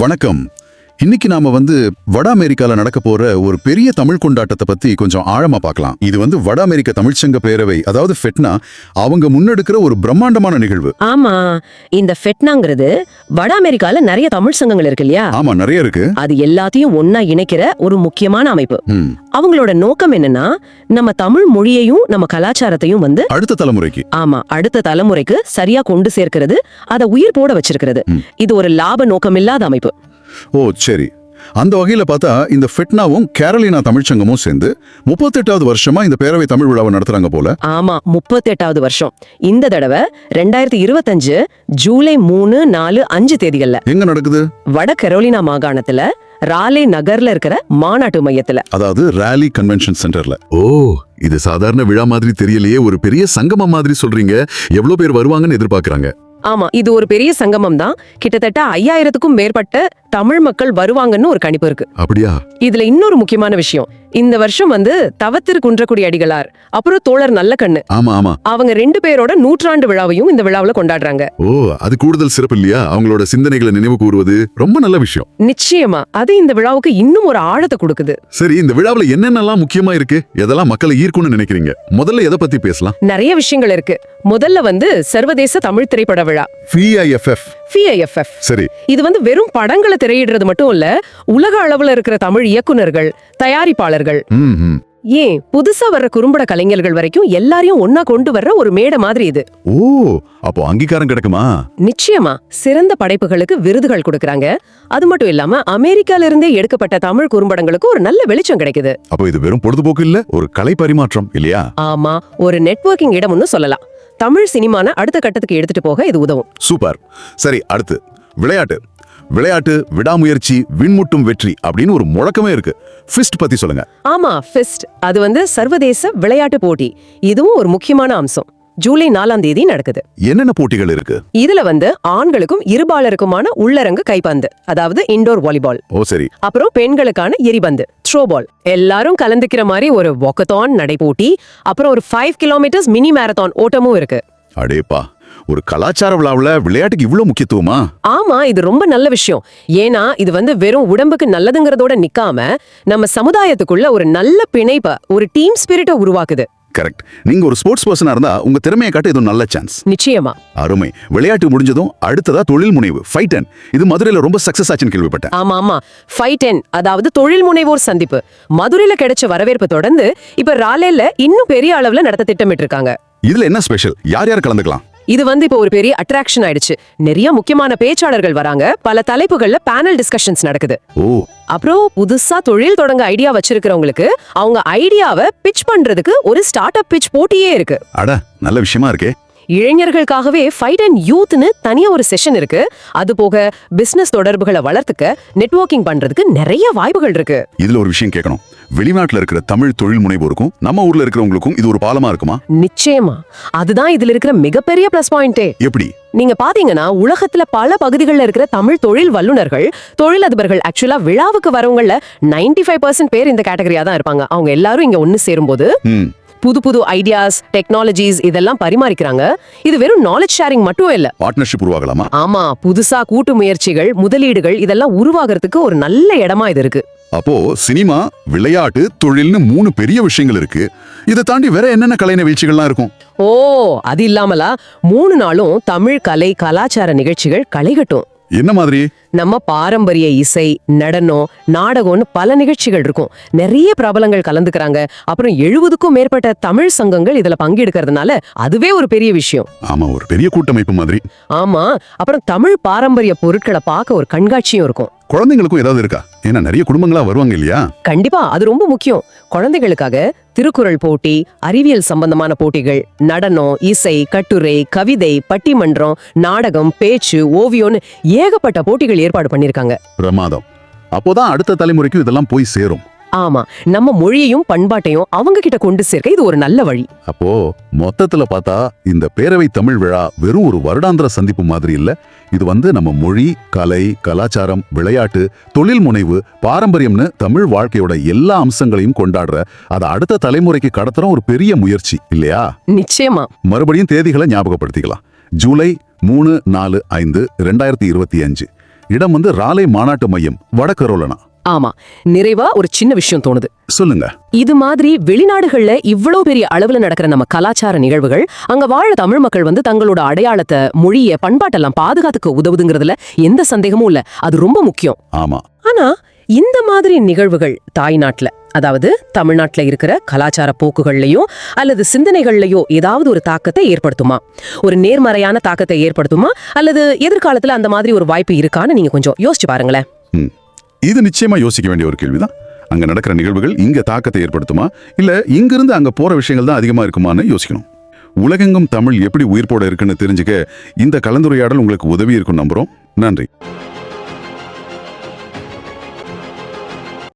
வணக்கம். இன்னைக்கு நாம வந்து வட அமெரிக்கால நடக்க போற ஒரு பெரிய தமிழ் கொண்டாட்டத்தை பத்தி கொஞ்சம் ஆழமா பார்க்கலாம். இது வந்து வட அமெரிக்க தமிழ்ச்சங்க பேரவை அதாவது ஃபெட்னா அவங்க முன்னெடுக்கிற ஒரு பிரம்மாண்டமான நிகழ்வு. ஆமா இந்த ஃபெட்னாங்கிறது வட அமெரிக்கால நிறைய தமிழ் சங்கங்கள் இருக்கு இல்லையா? ஆமா நிறைய இருக்கு. அது எல்லாத்தையும் ஒன்னா இணைக்கிற ஒரு முக்கியமான அமைப்பு. அவங்களோட நோக்கம் என்னன்னா நம்ம தமிழ் மொழியையும் நம்ம கலாச்சாரத்தையும் வந்து அடுத்த தலைமுறைக்கு. ஆமா அடுத்த தலைமுறைக்கு சரியா கொண்டு சேர்க்கிறது அதை உயிர் போட வச்சிருக்கிறது. இது ஒரு லாப நோக்கம் இல்லாத அமைப்பு. ஓ சரி. அந்த வகையில பார்த்தா இந்த ஃபெட்னாவும் கேரளினா தமிழ்ச்சங்கமும் சேர்ந்து முப்பத்தெட்டாவது வருஷமா இந்த பேரவை தமிழ் விழாவை நடத்துறாங்க போல. ஆமா முப்பத்தெட்டாவது வருஷம். இந்த தடவை ரெண்டாயிரத்தி இருபத்தஞ்சு ஜூலை மூணு நாலு அஞ்சு தேதிகள்ல. எங்க நடக்குது? வட கரோலினா மாகாணத்துல ராலே நகர்ல இருக்கிற மாநாட்டு மையத்துல. அதாவது ரேலி கன்வென்ஷன் சென்டர்ல ஓ இது சாதாரண விழா மாதிரி தெரியலையே ஒரு பெரிய சங்கமம் மாதிரி சொல்றீங்க. எவ்வளவு பேர் வருவாங்கன்னு எதிர்பார்க்கறாங்க. ஆமா இது ஒரு பெரிய சங்கமம் தான் கிட்டத்தட்ட ஐயாயிரத்துக்கும் மேற்பட்ட தமிழ் மக்கள் வருவாங்கன்னு ஒரு கணிப்பு இருக்கு. அப்படியா? இதுல இன்னொரு முக்கியமான விஷயம். இந்த வருஷம் வந்து தவத்திரு குன்றக்குடி அடிகளார் அப்புறம் தோழர் நல்லக்கண்ணு. ஆமா ஆமா. அவங்க ரெண்டு பேரோட நூற்றாண்டு விழாவையும் இந்த விழாவுல கொண்டாடுறாங்க. ஓ அது கூடுதல் சிறப்பு இல்லையா? அவங்களோட சிந்தனைகளை நினைவு கூறுவது ரொம்ப நல்ல விஷயம். நிச்சயமா. அது இந்த விழாவுக்கு இன்னும் ஒரு ஆழத்தை கொடுக்குது. சரி இந்த விழாவுல என்னென்னலாம் முக்கியமா இருக்கு? எதெல்லாம் மக்களை ஈர்க்கும்னு நினைக்கிறீங்க? முதல்ல எதை பத்தி பேசலாம்? நிறைய விஷயங்கள் இருக்கு. முதல்ல வந்து சர்வதேச தமிழ் திரைப்பட விழா. FIFF FIFF சரி. இது வந்து வெறும் படங்களை திரையிடுறது மட்டும் இல்ல உலக அளவுல இருக்கிற தமிழ் இயக்குனர்கள் தயாரிப்பாளர்கள். ஏன்? புதுசா வர்ற குறும்பட கலைஞர்கள் வரைக்கும் எல்லாரையும் ஒன்னா கொண்டு வர்ற ஒரு மேடை மாதிரி இது. ஓ அப்போ அங்கீகாரம் கிடைக்குமா? நிச்சயமா. சிறந்த படைப்புகளுக்கு விருதுகள் கொடுக்கறாங்க. அது மட்டும் இல்லாம அமெரிக்கால இருந்தே எடுக்கப்பட்ட தமிழ் குறும்படங்களுக்கு ஒரு நல்ல வெளிச்சம் கிடைக்குது. அப்போ இது வெறும் பொழுதுபோக்கு இல்ல ஒரு கலை பரிமாற்றம் இல்லையா? ஆமா. ஒரு நெட்வொர்க்கிங் இடம்னு சொல்லலாம். தமிழ் சினிமான அடுத்த கட்டத்துக்கு எடுத்துட்டு போக இது உதவும். சூப்பர். சரி அடுத்து. விளையாட்டு. விளையாட்டு விடாமுயற்சி விண்முட்டும் வெற்றி அப்படின்னு ஒரு முழக்கமே இருக்கு. ஃபிஸ்ட் பத்தி சொல்லுங்க. ஆமா ஃபெஸ்ட் அது வந்து சர்வதேச விளையாட்டு போட்டி. இதுவும் ஒரு முக்கியமான அம்சம். ஜூலை நாலாம் தேதி நடக்குது. என்னென்ன போட்டிகள் இருக்கு? இதுல வந்து ஆண்களுக்கும் இருபாலருக்குமான உள்ளரங்கு கைப்பந்து அதாவது இன்டோர் வாலிபால் ஓ சரி. அப்புறம் பெண்களுக்கான எரிபந்து த்ரோபால் எல்லாரும் கலந்துக்கிற மாதிரி ஒரு வாக்கத்தான் நடைபோட்டி அப்புறம் ஒரு ஃபைவ் கிலோமீட்டர்ஸ் மினி மேரத்தான் ஓட்டமும் இருக்கு. அடேப்பா ஒரு கலாச்சார விழாவுல விளையாட்டுக்கு இவ்ளோ முக்கியத்துவமா? ஆமா இது ரொம்ப நல்ல விஷயம். ஏன்னா இது வந்து வெறும் உடம்புக்கு நல்லதுங்கிறதோட நிக்காம நம்ம சமுதாயத்துக்குள்ள ஒரு நல்ல பிணைப்ப ஒரு டீம் ஸ்பிரிட்டை உருவாக்குது. கரெக்ட் நீங்க ஒரு ஸ்போர்ட்ஸ் பர்சனா இருந்தா உங்க திறமையை காட்ட இது நல்ல சான்ஸ் நிச்சயமா. அருமை. விளையாட்டு முடிஞ்சதும் அடுத்ததா தொழில் முனைவு ஃபைட் இது மதுரையில ரொம்ப சக்சஸ் ஆச்சுன்னு கேள்விப்பட்டேன். ஆமா ஆமா. ஃபைவ் டென் அதாவது தொழில் முனைவோர் சந்திப்பு. மதுரையில கிடைச்ச வரவேற்பு தொடர்ந்து இப்ப ராலேல இன்னும் பெரிய அளவுல நடத்த திட்டமிட்டு இருக்காங்க இதுல என்ன ஸ்பெஷல் யார் யார் கலந்துக்கலாம்? இது வந்து இப்போ ஒரு பெரிய அட்ராக்ஷன் ஆயிடுச்சு. நிறைய முக்கியமான பேச்சாளர்கள் வராங்க. பல தலைப்புகள்ல பேனல் டிஸ்கஷன்ஸ் நடக்குது. ஓ. அப்புறம் புதுசா தொழில் தொடங்க ஐடியா வச்சிருக்கிறவங்களுக்கு அவங்க ஐடியாவை பிட்ச் பண்றதுக்கு ஒரு ஸ்டார்ட் அப் பிட்ச் போட்டியே இருக்கு. அட நல்ல விஷயமா இருக்கே. இளைஞர்களுக்காகவே ஃபைட் அண்ட் யூத்னு தனியா ஒரு செஷன் இருக்கு. அது போக பிசினஸ் தொடர்புகளை வளர்த்துக்க நெட்வொர்க்கிங் பண்றதுக்கு நிறைய வாய்ப்புகள் இருக்கு. இதுல ஒரு விஷயம் கேட்கணும். வெளிநாட்டுல இருக்கிற தமிழ் தொழில் முனைவோருக்கும் நம்ம ஊர்ல இருக்கிறவங்களுக்கும் இது ஒரு பாலமா இருக்குமா? நிச்சயமா. அதுதான் இதுல இருக்கிற மிகப்பெரிய பிளஸ் பாயிண்டே எப்படி? நீங்க பாத்தீங்கன்னா உலகத்துல பல பகுதிகளில் இருக்கிற தமிழ் தொழில் வல்லுநர்கள் தொழிலதிபர்கள் ஆக்சுவலா விழாவுக்கு வரவங்கள 95% ஃபைவ் பேர் இந்த கேட்டகரியா தான் இருப்பாங்க. அவங்க எல்லாரும் இங்க ஒன்னு சேரும்போது புது புது ஐடியாஸ் டெக்னாலஜிஸ் இதெல்லாம் பரிமாறிக்கிறாங்க. இது வெறும் நாலேஜ் ஷேரிங் மட்டும் இல்ல. பார்ட்னர்ஷிப் உருவாகலாமா? ஆமா புதுசா கூட்டு முயற்சிகள் முதலீடுகள் இதெல்லாம் உருவாகிறதுக்கு ஒரு நல்ல இடமா இது இருக்கு. அப்போ சினிமா விளையாட்டு தொழில்னு மூணு பெரிய விஷயங்கள் இருக்கு. இதை தாண்டி வேற என்னென்ன கலை நிகழ்ச்சிகள்லாம் இருக்கும்? ஓ அது இல்லாமலா மூணு நாளும் தமிழ் கலை கலாச்சார நிகழ்ச்சிகள் களைகட்டும் என்ன மாதிரி? நம்ம பாரம்பரிய இசை நடனம் நாடகம்னு பல நிகழ்ச்சிகள் இருக்கும். நிறைய பிரபலங்கள் கலந்துக்கிறாங்க. அப்புறம் எழுபதுக்கும் மேற்பட்ட தமிழ் சங்கங்கள் இதுல பங்கெடுக்கிறதுனால அதுவே ஒரு பெரிய விஷயம். ஆமா ஒரு பெரிய கூட்டமைப்பு மாதிரி. ஆமா. அப்புறம் தமிழ் பாரம்பரிய பொருட்களை பார்க்க ஒரு கண்காட்சியும் இருக்கும். குழந்தைங்களுக்கும் ஏதாவது இருக்கா? ஏன்னா நிறைய குடும்பங்களா வருவாங்க இல்லையா? கண்டிப்பா. அது ரொம்ப முக்கியம். குழந்தைகளுக்காக திருக்குறள் போட்டி அறிவியல் சம்பந்தமான போட்டிகள் நடனம் இசை கட்டுரை கவிதை பட்டிமன்றம் நாடகம் பேச்சு ஓவியம்னு ஏகப்பட்ட போட்டிகள் ஏற்பாடு பண்ணிருக்காங்க. பிரமாதம். அப்போதான் அடுத்த தலைமுறைக்கும் இதெல்லாம் போய் சேரும். ஆமா நம்ம மொழியையும் பண்பாட்டையும் அவங்க கிட்ட கொண்டு சேர்க்க இது ஒரு நல்ல வழி. அப்போ மொத்தத்துல பார்த்தா இந்த பேரவை தமிழ் விழா வெறும் ஒரு வருடாந்திர சந்திப்பு மாதிரி இல்ல. இது வந்து நம்ம மொழி கலை கலாச்சாரம் விளையாட்டு தொழில் முனைவு பாரம்பரியம்னு தமிழ் வாழ்க்கையோட எல்லா அம்சங்களையும் கொண்டாடுற அதை அடுத்த தலைமுறைக்கு கடத்துற ஒரு பெரிய முயற்சி இல்லையா? நிச்சயமா. மறுபடியும் தேதிகளை ஞாபகப்படுத்திக்கலாம். ஜூலை மூணு நாலு ஐந்து ரெண்டாயிரத்தி இருபத்தி அஞ்சு. இடம் வந்து ராலை மாநாட்டு மையம் வடகரோலனா. ஆமா நிறைவா ஒரு சின்ன விஷயம் தோணுது. சொல்லுங்க. இது மாதிரி வெளிநாடுகள்ல இவ்வளவு பெரிய அளவுல நடக்கிற நம்ம கலாச்சார நிகழ்வுகள் அங்க வாழ தமிழ் மக்கள் வந்து தங்களோட அடையாளத்தை மொழிய பண்பாட்டெல்லாம் பாதுகாத்துக்க உதவுதுங்கிறதுல எந்த சந்தேகமும் இல்ல. அது ரொம்ப முக்கியம். ஆமா. ஆனா இந்த மாதிரி நிகழ்வுகள் தாய்நாட்டுல அதாவது தமிழ்நாட்டுல இருக்கிற கலாச்சார போக்குகள்லயோ அல்லது சிந்தனைகள்லயோ ஏதாவது ஒரு தாக்கத்தை ஏற்படுத்துமா? ஒரு நேர்மறையான தாக்கத்தை ஏற்படுத்துமா? அல்லது எதிர்காலத்துல அந்த மாதிரி ஒரு வாய்ப்பு இருக்கான்னு நீங்க கொஞ்சம் யோசிச்சு பாருங்களேன். இது நிச்சயமா யோசிக்க வேண்டிய ஒரு கேள்விதான். அங்க நடக்கிற நிகழ்வுகள் இங்க தாக்கத்தை ஏற்படுத்துமா? இல்ல இங்கிருந்து அங்க போற விஷயங்கள் தான் அதிகமா இருக்குமான்னு யோசிக்கணும். உலகெங்கும் தமிழ் எப்படி உயிர்ப்போட இருக்குன்னு தெரிஞ்சுக்க இந்த கலந்துரையாடல் உங்களுக்கு உதவி இருக்கும் நம்புறோம். நன்றி.